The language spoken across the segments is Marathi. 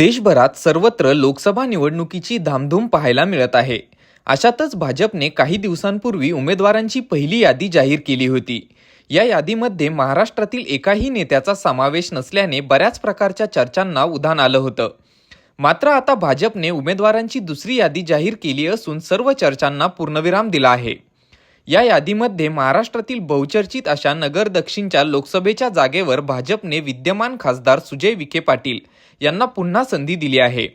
देशभरात सर्वत्र लोकसभा निवडणुकीची धामधूम पाहायला मिळत आहे. अशातच भाजपने काही दिवसांपूर्वी उमेदवारांची पहिली यादी जाहीर केली होती. या यादीमध्ये महाराष्ट्रातील एकाही नेत्याचा समावेश नसल्याने बऱ्याच प्रकारच्या चर्चांना उधाण आलं होतं. मात्र आता भाजपने उमेदवारांची दुसरी यादी जाहीर केली असून सर्व चर्चांना पूर्णविराम दिला आहे. या यादीमध्ये महाराष्ट्रातील बहुचर्चित अशा नगर दक्षिणच्या लोकसभेच्या जागेवर भाजपने विद्यमान खासदार सुजय विखे पाटील यांना पुन्हा संधी दिली आहे.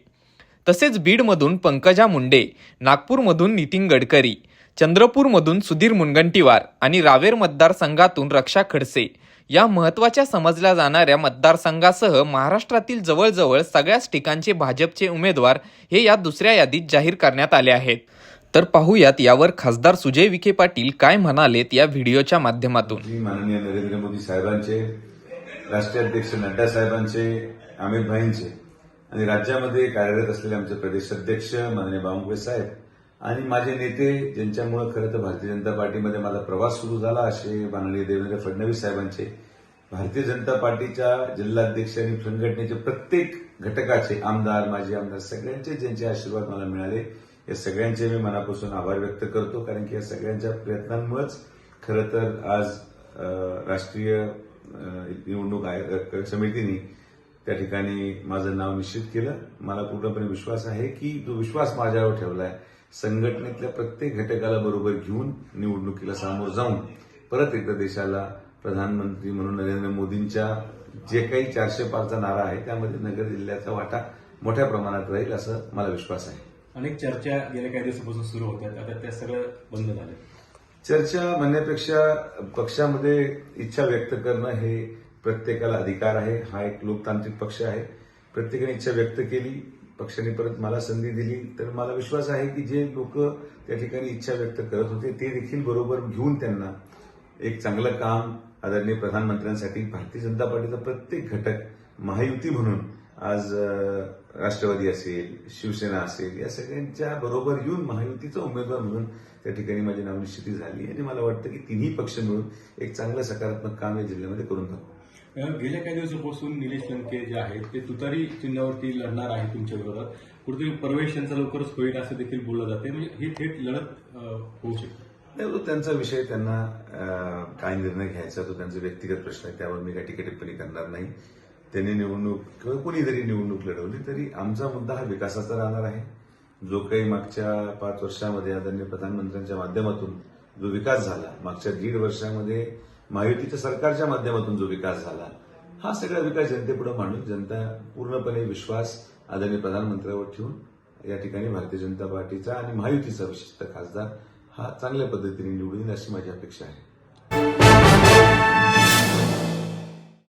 तसेच बीडमधून पंकजा मुंडे नागपूरमधून नितीन गडकरी चंद्रपूरमधून सुधीर मुनगंटीवार आणि रावेर मतदारसंघातून रक्षा खडसे या महत्त्वाच्या समजल्या जाणाऱ्या मतदारसंघासह महाराष्ट्रातील जवळजवळ सगळ्याच ठिकाणचे भाजपचे उमेदवार हे या दुसऱ्या यादीत जाहीर करण्यात आले आहेत. तर पाहूयात यावर खासदार सुजय विखे पाटील काय म्हणालेत या व्हिडिओच्या माध्यमातून. माननीय नरेंद्र मोदी साहेबांचे राष्ट्रीय अध्यक्ष नड्डा साहेबांचे आमिर भाईंचे आणि राज्यामध्ये कार्यरत असलेले आमचे प्रदेश अध्यक्ष माननीय बावनकुळे साहेब आणि माझे नेते ज्यांच्यामुळे खरं तर भारतीय जनता पार्टीमध्ये माझा प्रवास सुरू झाला असे माननीय देवेंद्र फडणवीस साहेबांचे भारतीय जनता पार्टीच्या जिल्हाध्यक्ष आणि संघटनेचे प्रत्येक घटकाचे आमदार माजी आमदार सगळ्यांचे ज्यांचे आशीर्वाद मला मिळाले या सगळ्यांचे मी मनापासून आभार व्यक्त करतो कारण की या सगळ्यांच्या प्रयत्नांमुळेच खरं तर आज राष्ट्रीय निवडणूक आयोग समितीने त्या ठिकाणी माझं नाव निश्चित केलं. मला पूर्णपणे विश्वास आहे की जो विश्वास माझ्यावर ठेवलाय. संघटनेतल्या प्रत्येक घटकाला बरोबर घेऊन निवडणुकीला सामोरं जाऊन परत एकदा देशाला प्रधानमंत्री म्हणून नरेंद्र मोदींच्या जे काही चारशे पाचचा नारा आहे त्यामध्ये नगर जिल्ह्याचा वाटा मोठ्या प्रमाणात राहील असं मला विश्वास आहे. अनेक चर्चा गेल्या काही दिवसापासून सुरू होत्या. आता त्या सगळं बंद झालं. चर्चा म्हणण्यापेक्षा पक्षामध्ये इच्छा व्यक्त करणं हे प्रत्येकाला अधिकार आहे. हा एक लोकतांत्रिक पक्ष आहे. प्रत्येकाने इच्छा व्यक्त केली. पक्षाने परत मला संधी दिली. तर मला विश्वास आहे की जे लोक त्या ठिकाणी इच्छा व्यक्त करत होते ते देखील बरोबर घेऊन त्यांना एक चांगलं काम आदरणीय प्रधानमंत्र्यांसाठी भारतीय जनता पार्टीचा प्रत्येक घटक महायुती म्हणून आज राष्ट्रवादी असेल शिवसेना असेल या सगळ्यांच्या बरोबर येऊन महायुतीचा उमेदवार म्हणून त्या ठिकाणी माझी नावनिश्चिती झाली. आणि मला वाटतं की तिन्ही पक्ष मिळून एक चांगलं सकारात्मक काम या जिल्ह्यामध्ये करून दाखवू गेल्या काही दिवसापासून निलेश लंके जे आहेत ते तुतारी चिन्हावरती लढणार आहे तुमच्या विरोधात कुठेतरी प्रवेश यांचा लवकरच होईल असं देखील बोललं जाते म्हणजे ही थेट लढत होऊ शकते. नाही तो त्यांचा विषय त्यांना काय निर्णय घ्यायचा तो त्यांचा व्यक्तिगत प्रश्न आहे. त्यावर मी काही टीकाटिप्पणी करणार नाही. त्यांनी निवडणूक किंवा कोणी जरी निवडणूक लढवली तरी आमचा मुद्दा हा विकासाचा राहणार आहे. जो काही मागच्या पाच वर्षामध्ये आदरणीय प्रधानमंत्र्यांच्या माध्यमातून जो विकास झाला मागच्या दीड वर्षामध्ये महायुतीच्या सरकारच्या माध्यमातून जो विकास झाला हा सगळा विकास जनतेपुढे मांडून जनता पूर्णपणे विश्वास आदरणीय प्रधानमंत्र्यावर ठेवून या ठिकाणी भारतीय जनता पार्टीचा आणि महायुतीचा विशिष्ट खासदार हा चांगल्या पद्धतीने निवडून अशी माझी अपेक्षा आहे.